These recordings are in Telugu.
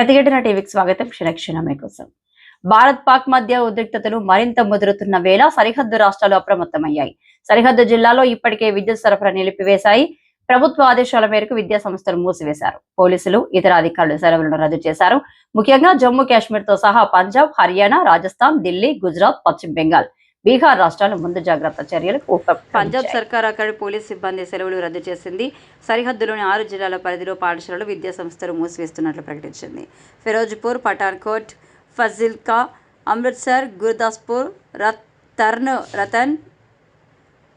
ప్రతిఘటన టీవీకి స్వాగతం. శిరక్షణ మీకోసం. భారత్ పాక్ మధ్య ఉద్రిక్తతలు మరింత ముదురుతున్న వేళ సరిహద్దు రాష్ట్రాలు అప్రమత్తమయ్యాయి. సరిహద్దు జిల్లాలో ఇప్పటికే విద్యుత్ సరఫరా నిలిపివేశాయి. ప్రభుత్వ ఆదేశాల మేరకు విద్యా సంస్థలు మూసివేశారు. పోలీసులు ఇతర అధికారులు సెలవులను రద్దు చేశారు. ముఖ్యంగా జమ్మూ కాశ్మీర్తో సహా పంజాబ్ హర్యానా రాజస్థాన్ ఢిల్లీ గుజరాత్ పశ్చిమ బెంగాల్. బీహార్ రాష్ట్రాలు ముందు జాగ్రత్త చర్యలకు పంజాబ్ సర్కార్ అక్కడి పోలీస్ సిబ్బంది సెలవులు రద్దు చేసింది. సరిహద్దులోని ఆరు జిల్లాల పరిధిలో పాఠశాలలు విద్యా సంస్థలు మూసివేస్తున్నట్లు ప్రకటించింది. ఫిరోజ్పూర్ పఠాన్కోట్ ఫజిల్కా అమృత్సర్ గుర్దాస్పూర్ రత్ తర్న్ రతన్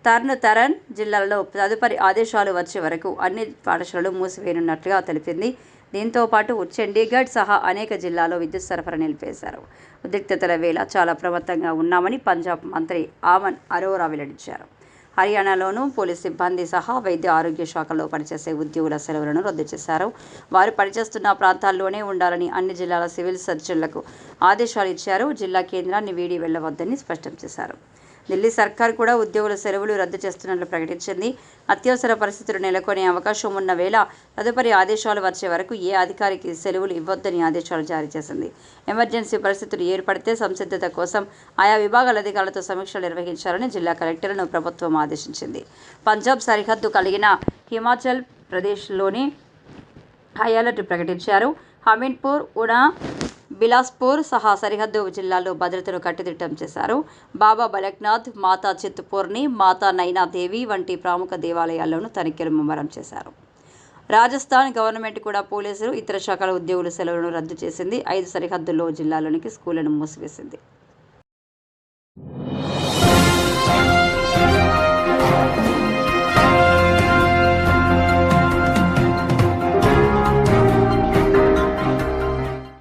తర్న్ తరన్ జిల్లాలలో తదుపరి ఆదేశాలు వచ్చే వరకు అన్ని పాఠశాలలు మూసివేయనున్నట్లుగా తెలిపింది. దీంతో పాటు చండీగఢ్ సహా అనేక జిల్లాల్లో విద్యుత్ సరఫరా నిలిపేశారు. ఉద్రిక్తతల వేళ చాలా ప్రమత్తంగా ఉన్నామని పంజాబ్ మంత్రి ఆమన్ అరోరా వెల్లడించారు. హర్యానాలోనూ పోలీస్ సిబ్బంది సహా వైద్య ఆరోగ్య శాఖలో పనిచేసే ఉద్యోగుల సెలవులను రద్దు చేశారు. వారు పనిచేస్తున్న ప్రాంతాల్లోనే ఉండాలని అన్ని జిల్లాల సివిల్ సర్జన్లకు ఆదేశాలు ఇచ్చారు. జిల్లా కేంద్రాన్ని వీడి వెళ్ళవద్దని స్పష్టం చేశారు. ఢిల్లీ సర్కార్ కూడా ఉద్యోగుల సెలవులు రద్దు చేస్తున్నట్లు ప్రకటించింది. అత్యవసర పరిస్థితులు నెలకొనే అవకాశం ఉన్న వేళ తదుపరి ఆదేశాలు వచ్చే వరకు ఏ అధికారికి సెలవులు ఇవ్వొద్దని ఆదేశాలు జారీ చేసింది. ఎమర్జెన్సీ పరిస్థితులు ఏర్పడితే సంసిద్ధత కోసం ఆయా విభాగాల అధికారులతో సమీక్షలు నిర్వహించాలని జిల్లా కలెక్టర్లను ప్రభుత్వం ఆదేశించింది. పంజాబ్ సరిహద్దు కలిగిన హిమాచల్ ప్రదేశ్లోని హై అలర్ట్ ప్రకటించారు. హమీన్పూర్ ఉనా బిలాస్పూర్ సహా సరిహద్దు జిల్లాల్లో భద్రతను కట్టుదిట్టం చేశారు. బాబా బలక్నాథ్ మాతా చిత్పూర్ని మాతా నైనాదేవి వంటి ప్రముఖ దేవాలయాల్లోనూ తనిఖీలు ముమ్మరం చేశారు. రాజస్థాన్ గవర్నమెంట్ కూడా పోలీసులు ఇతర శాఖల ఉద్యోగుల సెలవులను రద్దు చేసింది. ఐదు సరిహద్దుల్లో జిల్లాలోనికి స్కూళ్ళను మూసివేసింది.